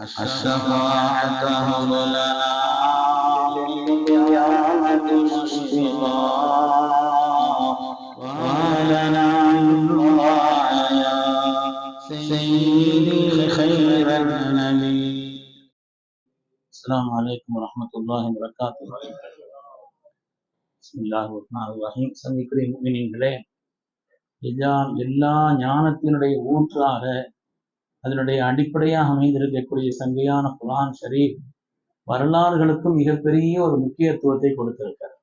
الشفاعة هب لنا للقيامة مشفقا وهلنا الله يا سيدي خير النبي السلام عليكم ورحمة الله وبركاته بسم الله الرحمن الرحيم சந்திக்கிற முமினீங்களே எல்லா எல்லா ஞானத்தினுடைய ஊற்றாக அதனுடைய அடிப்படையாக அமைந்திருக்கக்கூடிய சங்கையான குரான் ஷரீப் வரலாறுகளுக்கும் மிகப்பெரிய ஒரு முக்கியத்துவத்தை கொடுத்திருக்கிறார்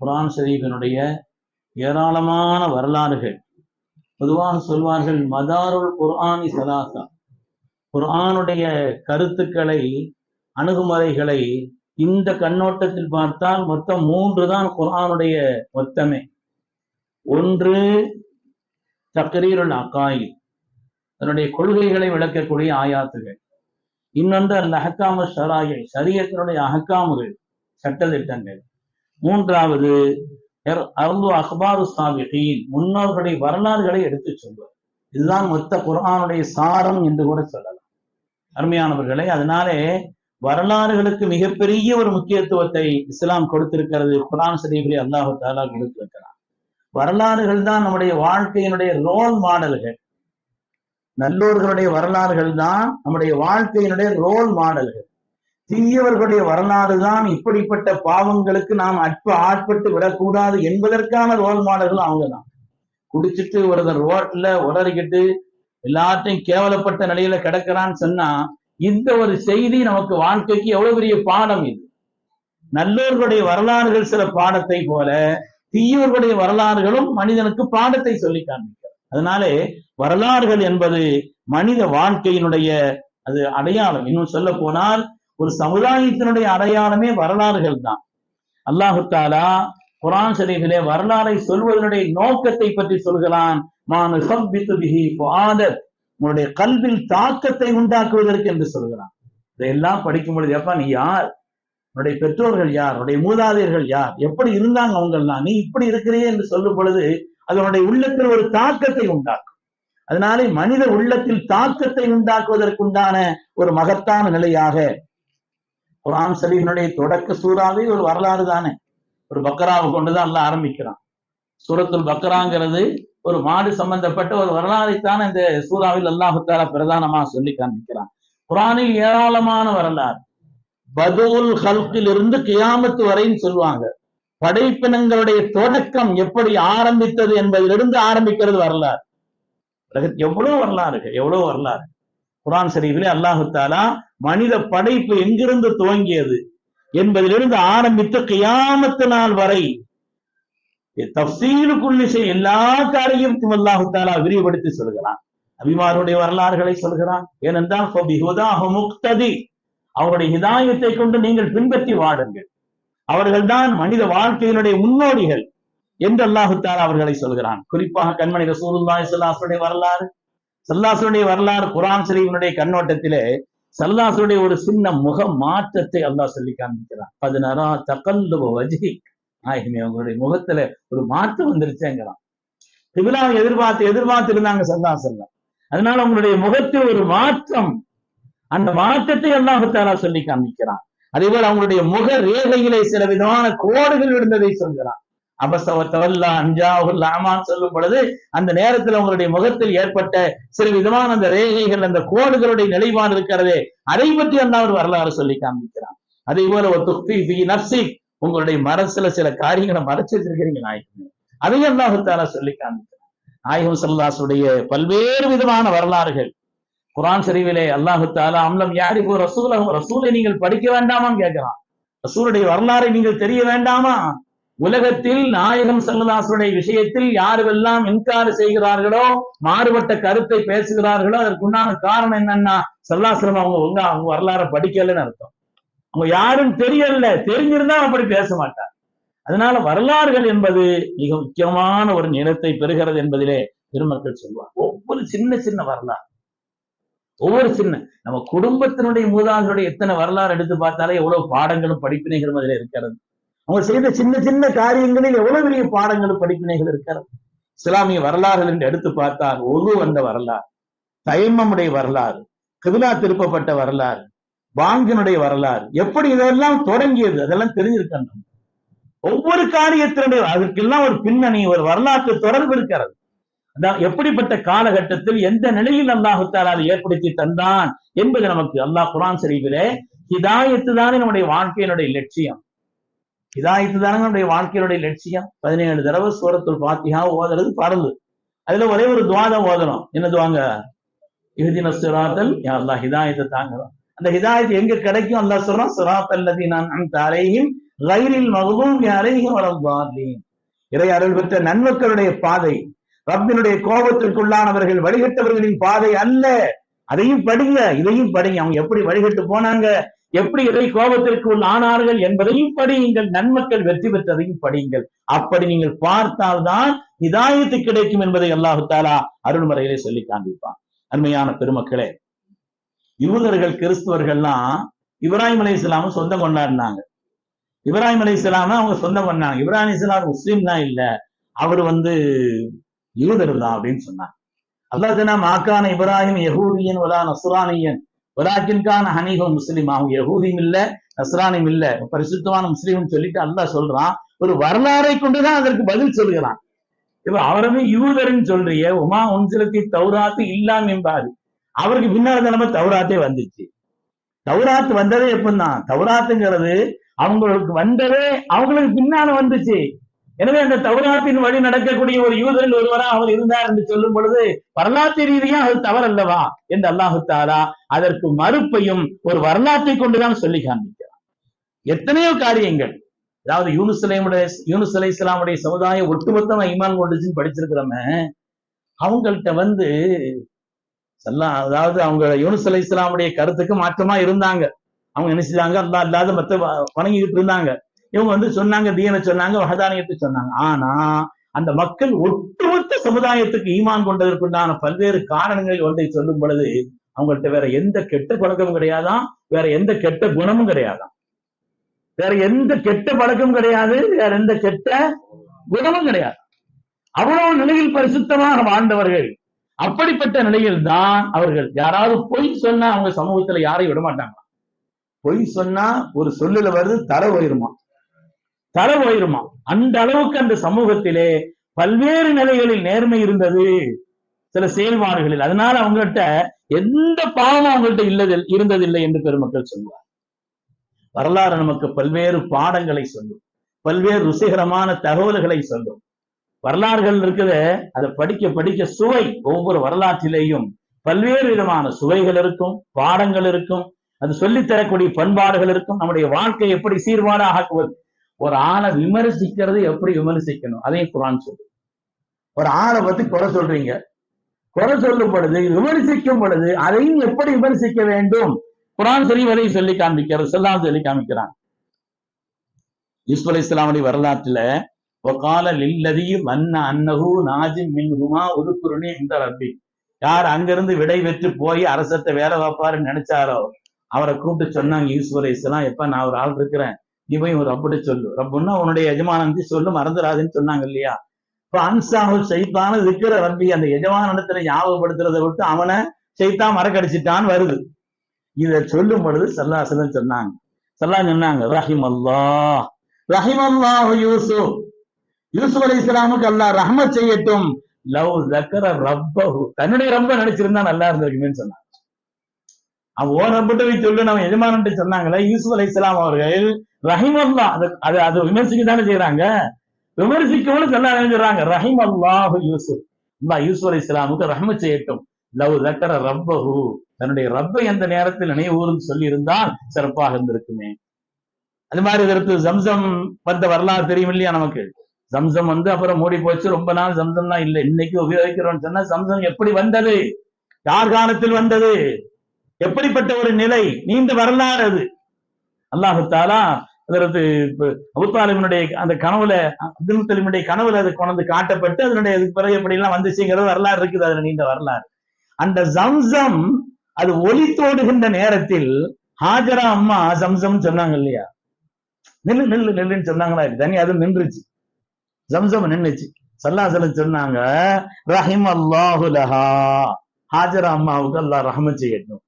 குரான் ஷரீஃபினுடைய ஏராளமான வரலாறுகள். பொதுவாக சொல்வார்கள் மதாருல் குர்ஆனி சலாசா. குர்ஆனுடைய கருத்துக்களை அணுகுமுறைகளை இந்த கண்ணோட்டத்தில் பார்த்தால் மொத்தம் மூன்று தான் குர்ஆனுடைய மொத்தமே. ஒன்று தக்ரீருல் அகாயில். தன்னுடைய கொள்கைகளை விளக்கக்கூடிய ஆயாத்துகள். இன்னொன்று அந்த அகக்காம ஷராயை சரியத்தினுடைய அகக்காமுகள் சட்டத்திட்டங்கள். மூன்றாவது அருள் அஹ்பாரு சாபிகின் முன்னோர்களுடைய வரலாறுகளை எடுத்துச் சொல்வது. இதுதான் மொத்த குரானுடைய சாரம் என்று கூட சொல்லலாம். அருமையானவர்களை அதனாலே வரலாறுகளுக்கு மிகப்பெரிய ஒரு முக்கியத்துவத்தை இஸ்லாம் கொடுத்திருக்கிறது குரான் ஷரீஃபிலே அல்லாஹு தாலா கொடுத்திருக்கிறார் வரலாறுகள் தான் நம்முடைய வாழ்க்கையினுடைய ரோல் மாடல்கள் நல்லோர்களுடைய வரலாறுகள் தான் நம்முடைய வாழ்க்கையினுடைய ரோல் மாடல்கள் தீயவர்களுடைய வரலாறு தான் இப்படிப்பட்ட பாவங்களுக்கு நாம் அற்ப ஆட்பட்டு விடக்கூடாது என்பதற்கான ரோல் மாடல்கள் அவங்க தான் குடிச்சிட்டு ஒருத்தர் ரோட்ல உடறிக்கிட்டு எல்லாத்தையும் கேவலப்பட்ட நிலையில கிடக்கிறான்னு சொன்னா இந்த ஒரு செய்தி நமக்கு வாழ்க்கைக்கு எவ்வளவு பெரிய பாடம் இது. நல்லோர்களுடைய வரலாறுகள் சில பாடத்தை போல தீயோர்களுடைய வரலாறுகளும் மனிதனுக்கு பாடத்தை சொல்லி காண்பிக்கிறது அதனாலே வரலாறுகள் என்பது மனித வாழ்க்கையினுடைய அது அடையாளம். இன்னும் சொல்ல போனால் ஒரு சமுதாயத்தினுடைய அடையாளமே வரலாறுகள் தான். அல்லாஹு தாலா குரான் ஷரீஃபிலே வரலாறை சொல்வதனுடைய நோக்கத்தை பற்றி சொல்கிறான். உங்களுடைய உன்னுடைய கல்வில் தாக்கத்தை உண்டாக்குவதற்கு என்று சொல்கிறான். இதையெல்லாம் படிக்கும் பொழுது எப்ப நீ யார்? உன்னுடைய பெற்றோர்கள் யார்? உன்னுடைய மூதாதையர்கள் யார்? எப்படி இருந்தாங்க அவங்கெல்லாம்? நீ இப்படி இருக்கிறியே என்று சொல்லும் பொழுது அதனுடைய உள்ளத்தில் ஒரு தாக்கத்தை உண்டாக்கும். அதனாலே மனித உள்ளத்தில் தாக்கத்தை உண்டாக்குவதற்குண்டான ஒரு மகத்தான நிலையாக குரான் ஷரீஃபினுடைய தொடக்க சூறாவே ஒரு வரலாறு தானே. ஒரு பக்கராவை கொண்டுதான் எல்லாம் ஆரம்பிக்கிறான். சூரத்துல் பக்கராங்கிறது ஒரு மாடு சம்பந்தப்பட்ட ஒரு வரலாறைத்தான் இந்த சூறாவில் அல்லாஹுத்தாலா பிரதானமா சொல்லி காண்பிக்கிறான். குரானில் ஏராளமான வரலாறு. பதுல் ஹல்கில் இருந்து கியாமத்து வரைன்னு சொல்லுவாங்க. படைப்பினங்களுடைய தொடக்கம் எப்படி ஆரம்பித்தது என்பதிலிருந்து ஆரம்பிக்கிறது வரலாறு. எவ்வளவு வரலாறுகள் எவ்வளவு வரலாறு. குரான் சரீபிலே அல்லாஹு தாலா மனித படைப்பு எங்கிருந்து துவங்கியது என்பதிலிருந்து ஆரம்பித்து கியாமத்து நாள் வரை தப்சீலுக்குள்ளிசை எல்லா காரியத்தையும் அல்லாஹு தாலா விரிவுபடுத்தி சொல்கிறான். அபிமாருடைய வரலாறுகளை சொல்கிறான். ஏனென்றால் முக்ததி. அவருடைய இதாயத்தை கொண்டு நீங்கள் பின்பற்றி வாடுங்கள். அவர்கள்தான் மனித வாழ்க்கையினுடைய முன்னோடிகள் என்று அல்லாஹு தாலா அவர்களை சொல்கிறான். குறிப்பாக கண்மணி ரசூலுல்லா சல்லாசுடைய வரலாறு. சல்லாசுடைய வரலாறு குரான் ஷரீஃபினுடைய கண்ணோட்டத்திலே சல்லாசுடைய ஒரு சின்ன முக மாற்றத்தை அல்லாஹ் சொல்லி காண்பிக்கிறான். பதினாறா தகல்லு வஜி நாயகமே அவங்களுடைய முகத்துல ஒரு மாற்றம் வந்துருச்சேங்கிறான். திபிலாவை எதிர்பார்த்து எதிர்பார்த்து இருந்தாங்க சல்லா அதனால உங்களுடைய முகத்தில் ஒரு மாற்றம் அந்த மாற்றத்தை அல்லாஹுத்தாரா சொல்லி காண்பிக்கிறான். அதே போல அவங்களுடைய முக ரேகையிலே சில விதமான கோடுகள் இருந்ததை சொல்கிறான். அபசவத்தவல்லா அஞ்சாவுல் ஆமான்னு சொல்லும் பொழுது அந்த நேரத்தில் அவங்களுடைய முகத்தில் ஏற்பட்ட சில விதமான அந்த ரேகைகள் அந்த கோடுகளுடைய நிலைப்பாடு இருக்கிறதே அதை பற்றி அந்த ஒரு வரலாறு சொல்லி காண்பிக்கிறான். அதே போல ஒரு துக்தி நர்சி உங்களுடைய மனசுல சில காரியங்களை மறைச்சு வச்சிருக்கிறீங்க நாயகம். அதையும் அல்லாஹாலா சொல்லி காண்பிக்கிறான். நாயகம் சல்லாசுடைய பல்வேறு விதமான வரலாறுகள் குரான் சரிவிலே அல்லாஹு தாலா அம்லம் யார் இப்போ ரசூல ரசூலை நீங்கள் படிக்க வேண்டாமான்னு கேட்கிறான். ரசூலுடைய வரலாறை நீங்கள் தெரிய வேண்டாமா? உலகத்தில் நாயகம் சங்கதாசருடைய விஷயத்தில் யாருவெல்லாம் இன்கார் செய்கிறார்களோ மாறுபட்ட கருத்தை பேசுகிறார்களோ அதற்குண்டான காரணம் என்னன்னா சல்லாசிரம் அவங்க உங்க அவங்க வரலாறை படிக்கலன்னு அர்த்தம். அவங்க யாரும் தெரியல தெரிஞ்சிருந்தா அப்படி பேச மாட்டார் அதனால வரலாறுகள் என்பது மிக முக்கியமான ஒரு நிலத்தை பெறுகிறது என்பதிலே பெருமக்கள் சொல்வார் ஒவ்வொரு சின்ன சின்ன வரலாறு. ஒவ்வொரு சின்ன நம்ம குடும்பத்தினுடைய மூதாதையுடைய எத்தனை வரலாறு எடுத்து பார்த்தாலே எவ்வளவு பாடங்களும் படிப்பினைகளும் அதில் இருக்கிறது. அவங்க செய்த சின்ன சின்ன காரியங்களில் எவ்வளவு பெரிய பாடங்களும் படிப்பினைகள் இருக்கிறது. இஸ்லாமிய வரலாறுகள் என்று எடுத்து பார்த்தால் ஒழு வந்த வரலாறு தைமமுடைய வரலாறு கிபிலா திருப்பப்பட்ட வரலாறு பாங்கினுடைய வரலாறு. எப்படி இதெல்லாம் தொடங்கியது? அதெல்லாம் தெரிஞ்சிருக்கணும். ஒவ்வொரு காரியத்தினுடைய அதற்கெல்லாம் ஒரு பின்னணி ஒரு வரலாற்று தொடர்பு இருக்கிறது. எப்படிப்பட்ட காலகட்டத்தில் எந்த நிலையில் அல்லாஹு ஏற்படுத்தி தந்தான் என்பது நமக்கு அல்லாஹ் குரான் சரிவிலே ஹிதாயத்து தானே நம்முடைய வாழ்க்கையினுடைய லட்சியம். ஹிதாயத்து தானே நம்முடைய வாழ்க்கையினுடைய லட்சியம். பதினேழு தடவை சூரத்துல் பாத்தியா ஓதுறது பரவு அதுல ஒரே ஒரு துவாதம் ஓதணும். என்ன துவாங்க? இறுதின சிராத்தல் யா அல்லாஹ் ஹிதாயத்தை தாங்கலாம் அந்த ஹிதாயத் எங்க கிடைக்கும்? அல்லாஹ் சொல்றான் சிராத்தல் நான் அந்த ரயிலில் மகவும் மகபூம் அலைஹிம் இறை அருள் பெற்ற நன்மக்களுடைய பாதை ரப்பினுடைய கோபத்திற்குள்ளானவர்கள் வழிகட்டவர்களின் பாதை அல்ல. அதையும் படிங்க இதையும் படிங்க. அவங்க எப்படி வழிகட்டு போனாங்க எப்படி இதை கோபத்திற்கு ஆனார்கள் என்பதையும் படியுங்கள். நன்மக்கள் வெற்றி பெற்றதையும் படியுங்கள். அப்படி நீங்கள் பார்த்தால்தான் இதாயத்து கிடைக்கும் என்பதை அல்லாஹு தாலா அருள்முறையிலே சொல்லி காண்பிப்பான். அருமையான பெருமக்களே யூதர்கள் கிறிஸ்துவர்கள்லாம் இப்ராஹிம் அலி இஸ்லாமும் சொந்தம் கொண்டாடினாங்க. இப்ராஹிம் அலி இஸ்லாம அவங்க சொந்தம் பண்ணாங்க. இப்ராஹிம் இஸ்லாம் முஸ்லீம் தான் இல்ல. அவர் வந்து யூதர் தான் அப்படின்னு சொன்னாங்க அல்லா தினா மாக்கான இப்ராஹிம் யகூதியன் வலா நசுரானியன் வலாக்கின்கான ஹனீஃபம் முஸ்லீம். அவங்க யகூதியும் இல்ல நசுரானியும் இல்ல. பரிசுத்தமான முஸ்லீம்னு சொல்லிட்டு அல்லாஹ் சொல்றான். ஒரு வரலாறை கொண்டுதான் அதற்கு பதில் சொல்கிறான் இப்ப அவருமே யூதர்ன்னு சொல்றிய உமா உன்சிலத்தி தௌராத்து இல்லாம என்பாரு. அவருக்கு பின்னால் நம்ம தௌராத்தே வந்துச்சு. தௌராத்து வந்ததே எப்படின்னா தௌராத்துங்கிறது அவங்களுக்கு வந்ததே அவங்களுக்கு பின்னால வந்துச்சு. எனவே அந்த தௌராத்தின் வழி நடக்கக்கூடிய ஒரு யூதரில் ஒருவரா அவர் இருந்தார் என்று சொல்லும் பொழுது வரலாற்று ரீதியா அது தவறல்லவா என்று அல்லாஹு தாலா அதற்கு மறுப்பையும் ஒரு வரலாற்றை கொண்டுதான் சொல்லி காண்பிக்கிறார் எத்தனையோ காரியங்கள் அதாவது யூனுசலேமுடைய யூனுஸ் அலை இஸ்லாமுடைய சமுதாயம் ஒட்டுமொத்தமா ஈமான் கொண்டுச்சுன்னு படிச்சிருக்கிறோமே அவங்கள்ட்ட வந்து சல்லா அதாவது அவங்க யூனுஸ் அலை இஸ்லாமுடைய கருத்துக்கு மாற்றமா இருந்தாங்க. அவங்க என்ன செஞ்சாங்க அல்லா இல்லாத மத்த வணங்கிக்கிட்டு இருந்தாங்க. இவங்க வந்து சொன்னாங்க தீன சொன்னாங்க வகதானியத்தை சொன்னாங்க. ஆனா அந்த மக்கள் ஒட்டுமொத்த சமுதாயத்துக்கு ஈமான் கொண்டதற்குண்டான பல்வேறு காரணங்கள் ஒன்றை சொல்லும் பொழுது அவங்கள்ட்ட வேற எந்த கெட்ட பழக்கமும் கிடையாதான் வேற எந்த கெட்ட குணமும் கிடையாதான் வேற எந்த கெட்ட பழக்கமும் கிடையாது வேற எந்த கெட்ட குணமும் கிடையாது. அவ்வளவு நிலையில் பரிசுத்தமாக வாழ்ந்தவர்கள் அப்படிப்பட்ட நிலையில் தான் அவர்கள். யாராவது பொய் சொன்னா அவங்க சமூகத்துல யாரையும் விட மாட்டாங்க பொய் சொன்னா ஒரு சொல்லுல வருது தர உயருமா? தர உயருமா அந்த அளவுக்கு அந்த சமூகத்திலே பல்வேறு நிலைகளில் நேர்மை இருந்தது சில செயல்பாடுகளில். அதனால அவங்கள்ட்ட எந்த பாவமும் அவங்கள்ட்ட இல்லது இருந்ததில்லை என்று பெருமக்கள் சொல்வார் வரலாறு நமக்கு பல்வேறு பாடங்களை சொல்லும் பல்வேறு ருசிகரமான தகவல்களை சொல்லும். வரலாறுகள் இருக்குது அதை படிக்க படிக்க சுவை ஒவ்வொரு வரலாற்றிலேயும் பல்வேறு விதமான சுவைகள் இருக்கும் பாடங்கள் இருக்கும் அது சொல்லித் தரக்கூடிய பண்பாடுகள் இருக்கும். நம்முடைய வாழ்க்கை எப்படி சீர்பாடாக ஆக்குவது? ஒரு ஆளை விமர்சிக்கிறது எப்படி விமர்சிக்கணும்? அதையும் குரான் சொல்லு ஒரு ஆளை பத்தி குறை சொல்றீங்க. குறை சொல்லும் பொழுது விமர்சிக்கும் பொழுது அதையும் எப்படி விமர்சிக்க வேண்டும்? குரான் சொல்லி வரையும் சொல்லி காண்பிக்கிறது சொல்லாம் சொல்லி காமிக்கிறான் யூசுப் அலி இஸ்லாமுடைய வரலாற்றுல ஒகால லில்லதி மன்ன அன்னஹு நாஜிம் மின்ஹுமா உதுக்குருணி இந்த ரப்பி. யார் அங்கிருந்து விடை பெற்று போய் அரசத்தை வேலை வைப்பாருன்னு நினைச்சாரோ அவரை கூப்பிட்டு சொன்னாங்க யூசுப் அலி இஸ்லாம் எப்ப நான் ஒரு ஆள் இருக்கிறேன். நீ போய் ஒரு சொல்லு. ரப்புன்னா உன்னுடைய எஜமானந்தி சொல்லு மறந்துடாதுன்னு சொன்னாங்க இல்லையா? இப்ப அன்சாஹு சைத்தான இருக்கிற ரப்பி அந்த எஜமானத்துல ஞாபகப்படுத்துறதை விட்டு அவனை சைத்தான் மறக்கடிச்சிட்டான்னு வருது. இத சொல்லும் பொழுது சல்லாசலம் சொன்னாங்க. சல்லா சொன்னாங்க ரஹிம் அல்லா ரஹிம் அல்லாஹ் யூசுப் யூசுப் அலி இஸ்லாமுக்கு அல்லா ரஹ்மத் செய்யட்டும். லவ் ஜக்கர ரப்பஹு. தன்னுடைய ரொம்ப நினைச்சிருந்தா நல்லா இருந்திருக்குமேன்னு சொன்னாங்க. அவன் ஓ ரப்பிட்ட போய் சொல்லு. நம்ம எஜமானன்ட்டு சொன்னாங்களே யூசுப் அலி இஸ்லாம் அவர்கள் ரஹிம் அல்லா அது அது விமர்சிக்க தானே செய்யறாங்க விமர்சிக்கவும் சொல்ல சொல்றாங்க ரஹிம் அல்லாஹு யூசுப். அல்லா யூசுப் அலி இஸ்லாமுக்கு ரஹம செய்யட்டும். லவ் ஜக்கர ரப்பஹு. தன்னுடைய ரப்பை எந்த நேரத்தில் நினைவூர்னு சொல்லி இருந்தால் சிறப்பாக இருந்திருக்குமே. அது மாதிரி இதற்கு ஜம்சம் வந்த வரலாறு தெரியும் இல்லையா நமக்கு? ஜம்சம் வந்து அப்புறம் மூடி போச்சு. ரொம்ப நாள் ஜம்சம்லாம் இல்லை. இன்னைக்கு உபயோகிக்கிறோம்னு சொன்னா ஜம்சம் எப்படி வந்தது? யார் காலத்தில் வந்தது? எப்படிப்பட்ட ஒரு நிலை? நீண்ட வரலாறு அது. அல்லாஹு தாலா அதற்கு அபுத்தாலிமனுடைய அந்த கனவுல அப்துல் தலிமுடைய கனவுல அது கொண்டு காட்டப்பட்டு அதனுடைய அதுக்கு பிறகு எப்படி எல்லாம் வந்துச்சுங்கிறது வரலாறு இருக்குது. அதுல நீண்ட வரலாறு. அந்த சம்சம் அது ஒளி தோடுகின்ற நேரத்தில் ஹாஜரா அம்மா சம்சம் சொன்னாங்க இல்லையா? நில்லு நில்லு நில்லுன்னு சொன்னாங்களா? தனி அது நின்றுச்சு. ஜம்சம் நின்னுச்சு. சல்லாசலம் சொன்னாங்க ரஹிம் அல்லாஹுலஹா ஹாஜரா அம்மாவுக்கு அல்லாஹ் ரஹமத் செய்யட்டும்.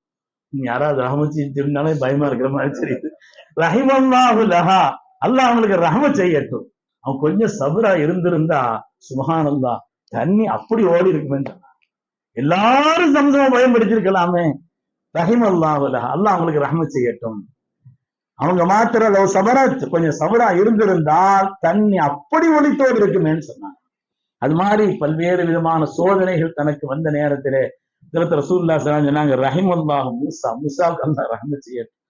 யாராவது ரஹமத் செஞ்சுனாலே பயமா இருக்கிற மாதிரி தெரியுது. ரஹிமல்லாஹு லஹா. அல்லாஹ் அவங்களுக்கு ரஹம செய்யட்டும். அவன் கொஞ்சம் சபரா இருந்திருந்தா சுபஹானல்லா தண்ணி அப்படி ஓடி இருக்குமே எல்லாரும் சம்சம பயன்படுத்திருக்கலாமே ரஹிமல்லாஹு லஹா. அல்லாஹ் அவங்களுக்கு ரஹம செய்யட்டும். அவங்க மாத்திர லவ் சபரா கொஞ்சம் சபரா இருந்திருந்தால் தண்ணி அப்படி ஒளித்தோடு இருக்குமேன்னு சொன்னாங்க அது மாதிரி பல்வேறு விதமான சோதனைகள் தனக்கு வந்த நேரத்திலே திருத்த ரசூல்லா சொன்னாங்க சொன்னாங்க ரஹிமல்லாஹ் மூசா மூசாவுக்கு அல்லா ரஹம செய்யட்டும்.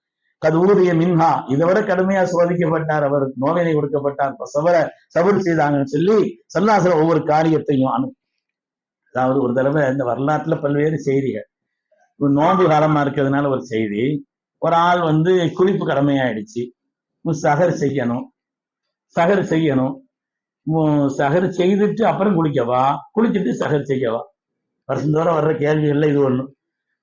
கதூரிய மின்ஹா இதை விட கடுமையா சோதிக்கப்பட்டார் அவர். நோவினை கொடுக்கப்பட்டார். சவர சபர சபர் செய்தாங்கன்னு சொல்லி சல்லாசல ஒவ்வொரு காரியத்தையும் அனு அதாவது ஒரு தடவை இந்த வரலாற்றுல பல்வேறு செய்திகள். ஒரு நோன்பு காலமா இருக்கிறதுனால ஒரு செய்தி. ஒரு ஆள் வந்து குளிப்பு கடமையாயிடுச்சு. சகர் செய்யணும். சகர் செய்யணும். சகர் செய்துட்டு அப்புறம் குளிக்கவா? குளிச்சுட்டு சகர் செய்யவா? வருஷந்தோறும் வர்ற கேள்விகள்ல இது ஒண்ணு.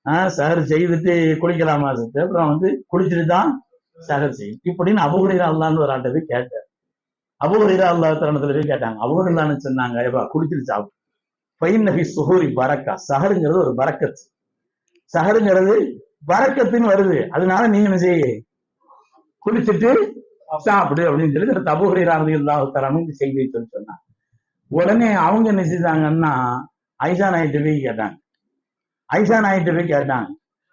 சகர் செய்துட்டு குளிக்கலாமா சித்து அப்புறம் வந்து குளிச்சுட்டு தான் சகர் செய்யும். இப்படின்னு அபகுரீரா அல்லான்னு ஒரு ஆட்டை போய் கேட்டார். அபகுரீரா அல்லா தருணத்துல போய் கேட்டாங்க. அபுகுரில்லான்னு சொன்னாங்க? ஏப்பா குளிச்சுட்டு சாப்பிட்டு பையன் நபி சுகூரி பரக்கா. சகருங்கிறது ஒரு பரக்கத். சகருங்கிறது பறக்கத்துன்னு வருது. அதனால நீங்க என்ன செய்ய? குளிச்சுட்டு சாப்பிடு அப்படின்னு சொல்லி தபுகுரீரா அல்லா தரான்னு செய்தி சொல்லி சொன்னாங்க. உடனே அவங்க என்ன செய்தாங்கன்னா ஐசா நாயிட்டு போய் கேட்டாங்க. ஐசா நாயிட்டு போய் கேட்டாங்க.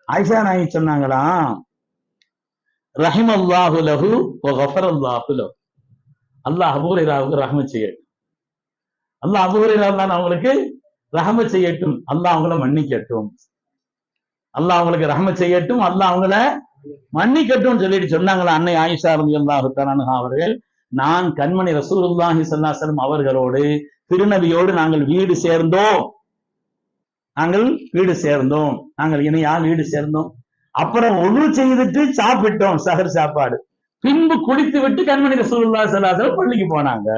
ஐசா நாயி சொன்னாங்களாம் ரஹிம் அல்லாஹு லஹு கஃபர் அல்லாஹு லஹு. அல்லாஹ் அபூரைராவுக்கு ரஹம செய்யட்டும். அல்லாஹ் அபூரைரா தான் அவங்களுக்கு? ரஹம செய்யட்டும். அல்லாஹ் அவங்கள மன்னிக்கட்டும். அல்லாஹ் அவங்களுக்கு ரஹம செய்யட்டும். அல்லாஹ் அவங்கள மன்னிக்கட்டும் சொல்லிட்டு சொன்னாங்களா அன்னை ஆயிஷா ரலி அல்லாஹு அவர்கள். நான் கண்மணி ரசூலுல்லாஹி சல்லாசலம் அவர்களோடு திருநபியோடு நாங்கள் வீடு சேர்ந்தோம். நாங்கள் வீடு சேர்ந்தோம். நாங்கள் இணையா வீடு சேர்ந்தோம். அப்புறம் ஒழு செய்துட்டு சாப்பிட்டோம் சகர் சாப்பாடு. பின்பு குடித்து விட்டு கண்மணி ரசூல்லா ஸல்லல்லாஹு பள்ளிக்கு போனாங்க.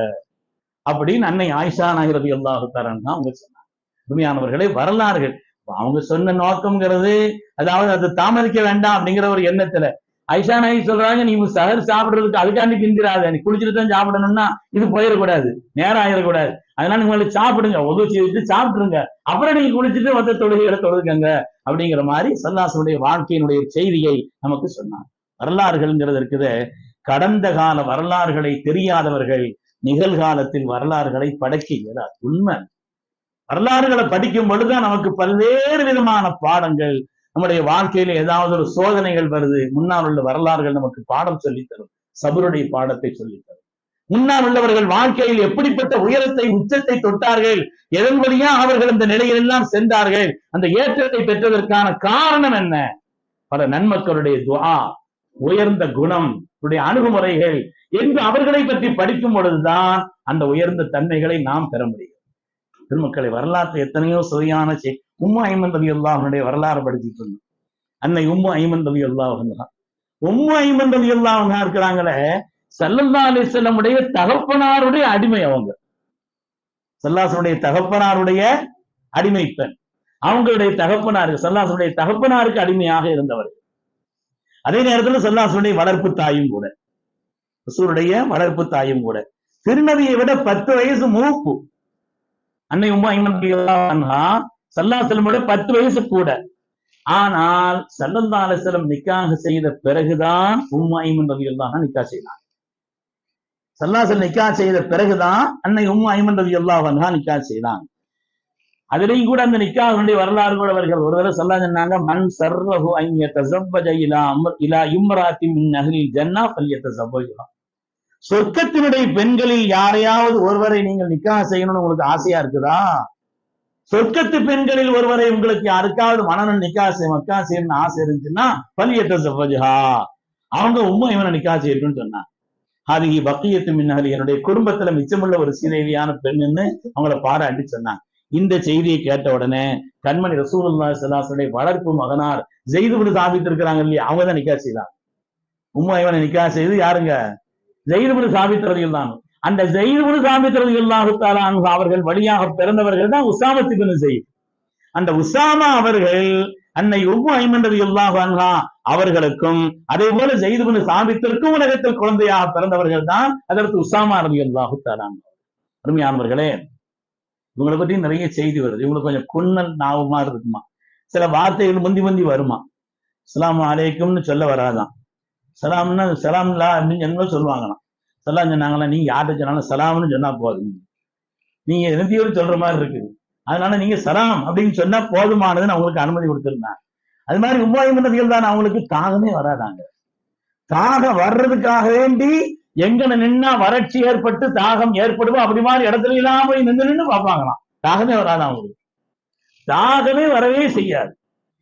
அப்படின்னு அன்னை ஆயிஷா நகரது அல்லாஹு தான் அவங்க சொன்னாங்க. உண்மையானவர்களே வரலாறுகள். அவங்க சொன்ன நோக்கம்ங்கிறது அதாவது அது தாமதிக்க வேண்டாம் அப்படிங்கிற ஒரு எண்ணத்துல ஐஷா நாயி சொல்றாங்க நீ சகர் சாப்பிடுறதுக்கு அதுக்காண்டி பிந்திராத. நீ குளிச்சுட்டு தான் சாப்பிடணும்னா இது போயிடக்கூடாது. நேரம் ஆயிடக்கூடாது. அதனால நீங்க சாப்பிடுங்க. உதவி செய்துட்டு சாப்பிட்டுருங்க. அப்புறம் நீங்க குளிச்சுட்டு மற்ற தொழுகைகளை தொழுதுக்கங்க. அப்படிங்கிற மாதிரி சல்லாசனுடைய வாழ்க்கையினுடைய செய்தியை நமக்கு சொன்னார் வரலாறுகள்ங்கிறது இருக்குது. கடந்த கால வரலாறுகளை தெரியாதவர்கள் நிகழ்காலத்தில் வரலாறுகளை படைக்க இயலாது. உண்மை. வரலாறுகளை படிக்கும் பொழுதுதான் நமக்கு பல்வேறு விதமான பாடங்கள் நம்முடைய வாழ்க்கையில ஏதாவது ஒரு சோதனைகள் வருது முன்னால் உள்ள வரலாறுகள் நமக்கு பாடம் சொல்லித்தரும். சபருடைய பாடத்தை சொல்லித் தரும் முன்னால் உள்ளவர்கள் வாழ்க்கையில் எப்படிப்பட்ட உயரத்தை உச்சத்தை தொட்டார்கள்? எதன் வழியா அவர்கள் இந்த நிலையிலெல்லாம் சென்றார்கள்? அந்த ஏற்றத்தை பெற்றதற்கான காரணம் என்ன? பல நன்மக்களுடைய துவா உயர்ந்த குணம் உடைய அணுகுமுறைகள் என்று அவர்களை பற்றி படிக்கும் பொழுதுதான் அந்த உயர்ந்த தன்மைகளை நாம் பெற முடியும். திருமக்களை வரலாற்று எத்தனையோ சுவையான உம்மு ஐமன் ரவி அல்லாஹனுடைய வரலாறு படிச்சுட்டு இருந்தோம். அன்னை உம்மு ஐமன் ரவி தான். உம்மு ஐமன் ரவி அல்லாஹ் இருக்கிறாங்களே சல்லல்லா அலிசல்லமுடைய தகப்பனாருடைய அடிமை அவங்க. சல்லாசனுடைய தகப்பனாருடைய அடிமை பெண். அவங்களுடைய தகப்பனாருக்கு சல்லாசனுடைய தகப்பனாருக்கு அடிமையாக இருந்தவர்கள் அதே நேரத்தில் சல்லாசனுடைய வளர்ப்பு தாயும் கூட. ரசூருடைய வளர்ப்பு தாயும் கூட. திருநவியை விட பத்து வயசு மூப்பு. அன்னை உமா ஐமன் சல்லாசலமோட பத்து வயசு கூட. ஆனால் சல்லல்லா அலிசலம் நிக்காக செய்த பிறகுதான் உம்மாயிமன் ரவி அல்லாஹ் நிக்கா செய்தார். சல்லாசல் நிக்கா செய்த பிறகுதான் அன்னை உம்மா ஐமன் ரவி அல்லாஹ் நிக்கா செய்தாங்க. அதுலேயும் கூட அந்த நிக்காவுடைய வரலாறு கூட அவர்கள் ஒரு தடவை சொல்லா சொன்னாங்க மண் சர்வஹு ஐய இலா அமர் இலா இம்ராத்தி மின் ஜன்னா பல்ய தசவ்வஜா சொர்க்கத்தினுடைய பெண்களில் யாரையாவது ஒருவரை நீங்கள் நிக்கா செய்யணும்னு உங்களுக்கு ஆசையா இருக்குதா? சொர்க்கத்து பெண்களில் ஒருவரை உங்களுக்கு யாருக்காவது மனநன் நிக்கா செய்ய மக்கா செய்யணும்னு ஆசை இருந்துச்சுன்னா பல்யத்த சவ்வஜா அவங்க உண்மை இவனை நிக்கா செய்யணும்னு சொன்னாங்க அது பக்கியத்து மின்னகலி என்னுடைய குடும்பத்துல மிச்சமுள்ள ஒரு சீதேவியான பெண்ணுன்னு அவங்கள பாராட்டி சொன்னாங்க. இந்த செய்தியை கேட்ட உடனே கண்மணி ரசூலுல்லா சலாசனுடைய வளர்ப்பு மகனார் ஜெய்துபுடு சாபித்து இருக்கிறாங்க இல்லையா அவங்க தான் நிக்கா செய்தான் உம்மா இவனை நிக்கா செய்து யாருங்க? ஜெய்துபுடு சாபித்து தான். அந்த ஜெய்துபுடு சாபித்திரதிகள் அவர்கள் வழியாக பிறந்தவர்கள் தான் உசாமத்து பின் ஜெயித். அந்த உசாமா அவர்கள் அன்னை உம்மு ஐமன்றது அல்லாஹ் அவர்களுக்கும் அதே போல ஜெய்துபுன் சாபித்திற்கும் உலகத்தில் குழந்தையாக பிறந்தவர்கள் தான் அதற்கு உசாமா ரவி அல்லாஹு தாலான் அருமையானவர்களே இவங்களை பத்தி நிறைய செய்தி வருது. இவங்களுக்கு கொஞ்சம் குன்னல் ஞாபகமா இருக்குமா? சில வார்த்தைகள் முந்தி முந்தி வருமா? சலாம் அலைக்கும்னு சொல்ல வராதான் சலாம்னா சலாம்லா அப்படின்னு என்ன சொல்லுவாங்களாம்? சலாம் சொன்னாங்களா? நீங்க யார்கிட்ட சொன்னாலும் சலாம்னு சொன்னா போதும். நீங்க இந்தியோடு சொல்ற மாதிரி இருக்குது அதனால நீங்க சலாம் அப்படின்னு சொன்னா போதுமானதுன்னு அவங்களுக்கு அனுமதி கொடுத்திருந்தாங்க அது மாதிரி உபாயம் தான் அவங்களுக்கு தாகமே வராதாங்க. தாகம் வர்றதுக்காக வேண்டி எங்கன நின்னா வறட்சி ஏற்பட்டு தாகம் ஏற்படுவோம் அப்படி மாதிரி இடத்துல எல்லாம் போய் நின்று நின்று பார்ப்பாங்களாம். தாகமே வராதான் அவங்களுக்கு. தாகமே வரவே செய்யாது.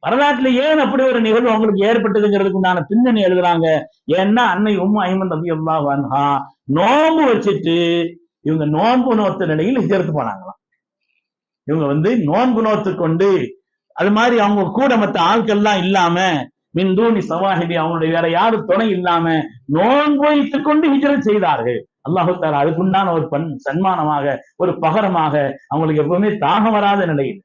வரலாற்றுல ஏன் அப்படி ஒரு நிகழ்வு அவங்களுக்கு ஏற்பட்டதுங்கிறதுக்கு உண்டான பின்னணி எழுதுறாங்க? ஏன்னா அன்னை உம் ஐமன் ரபி அல்லா வன்ஹா நோன்பு வச்சுட்டு இவங்க நோன்பு நோத்த நிலையில் ஹிஜரத்து போனாங்களாம். இவங்க வந்து நோன்பு நோத்து கொண்டு அது மாதிரி அவங்க கூட மத்த ஆட்கள்லாம் இல்லாம மின்தூணி சவாஹிபி அவங்களுடைய வேற யாரும் துணை இல்லாம நோன்பு வைத்துக் கொண்டு ஹிஜரத் செய்தார்கள். அல்லாஹு தாலா அதுக்குண்டான ஒரு பண் சன்மானமாக ஒரு பகரமாக அவங்களுக்கு எப்பவுமே தாகம் வராத நிலையில்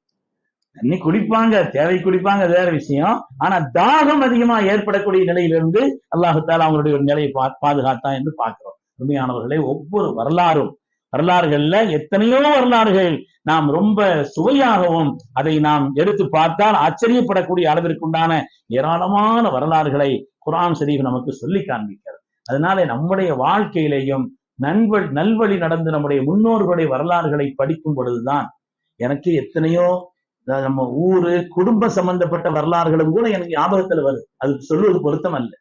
தண்ணி குடிப்பாங்க தேவை குடிப்பாங்க வேற விஷயம். ஆனா தாகம் அதிகமா ஏற்படக்கூடிய நிலையிலிருந்து அல்லாஹால அவங்களுடைய ஒரு நிலையை பா பாதுகாத்தான் என்று பார்க்கிறோம். உண்மையானவர்களே ஒவ்வொரு வரலாறும் வரலாறுகள்ல எத்தனையோ வரலாறுகள் நாம் ரொம்ப சுவையாகவும் அதை நாம் எடுத்து பார்த்தால் ஆச்சரியப்படக்கூடிய அளவிற்குண்டான ஏராளமான வரலாறுகளை குரான் ஷரீஃப் நமக்கு சொல்லி காண்பிக்கிறது. அதனால நம்முடைய வாழ்க்கையிலேயும் நண்பல் நல்வழி நடந்து நம்முடைய முன்னோர்களுடைய வரலாறுகளை படிக்கும் பொழுதுதான் எனக்கு எத்தனையோ நம்ம ஊரு குடும்ப சம்பந்தப்பட்ட வரலாறுகளும் கூட எனக்கு ஞாபகத்துல வருது. அது சொல்லுவது பொருத்தம் அல்ல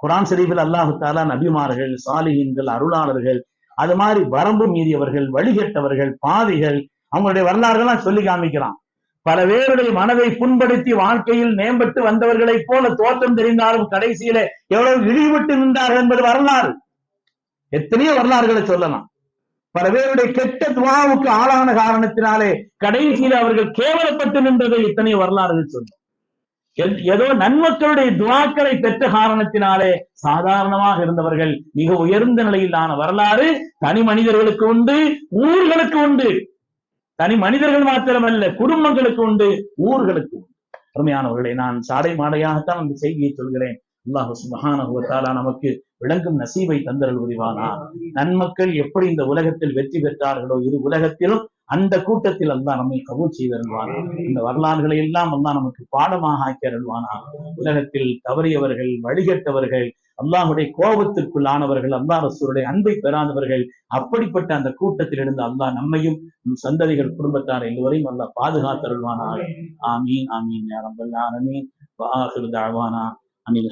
குரான் ஷரீஃபில் அல்லாஹு தாலா நபிமார்கள் சாலிஹீன்கள் அருளாளர்கள் அது மாதிரி வரம்பு மீறியவர்கள் வழிகட்டவர்கள் பாவிகள் அவங்களுடைய வரலாறுகள்லாம் சொல்லி காமிக்கிறான். பல பேருடைய மனதை புண்படுத்தி வாழ்க்கையில் மேம்பட்டு வந்தவர்களைப் போல தோற்றம் தெரிந்தாலும் கடைசியில எவ்வளவு இழிவிட்டு நின்றார்கள் என்பது வரலாறு. எத்தனையோ வரலாறுகளை சொல்லலாம். பல பேருடைய கெட்ட துவாவுக்கு ஆளான காரணத்தினாலே கடைசியில் அவர்கள் கேவலப்பட்டு நின்றதை இத்தனை வரலாறுகள் சொல்லும். ஏதோ நன்மக்களுடைய துவாக்களை பெற்ற காரணத்தினாலே சாதாரணமாக இருந்தவர்கள் மிக உயர்ந்த நிலையிலான வரலாறு தனி மனிதர்களுக்கு உண்டு ஊர்களுக்கு உண்டு. தனி மனிதர்கள் மாத்திரமல்ல குடும்பங்களுக்கு உண்டு ஊர்களுக்கு உண்டு. அருமையானவர்களை நான் சாடை மாடையாகத்தான் அந்த செய்தியை சொல்கிறேன். அல்லாஹு சுபஹானஹு நமக்கு விளங்கும் நசீவை தந்தரல் புரிவானா? நன்மக்கள் எப்படி இந்த உலகத்தில் வெற்றி பெற்றார்களோ இரு உலகத்திலும் அந்த கூட்டத்தில் அல்லா நம்மை கபூல் செய்தருள்வானா. இந்த வரலாறுகளை எல்லாம் அல்லா நமக்கு பாடமாக ஆக்கி அருள்வானா? உலகத்தில் தவறியவர்கள் வழிகட்டவர்கள் அல்லாஹுடைய கோபத்திற்குள்ளானவர்கள் அல்லா ரசூருடைய அன்பை பெறாதவர்கள் அப்படிப்பட்ட அந்த கூட்டத்தில் இருந்து அல்லாஹ் நம்மையும் சந்ததிகள் குடும்பத்தார் எல்லோரையும் அல்லாஹ் பாதுகாத்தருள்வானா ஆமீன் ஆமீன் ஆரம்பல் ரப்பல் ஆலமீன். அனில்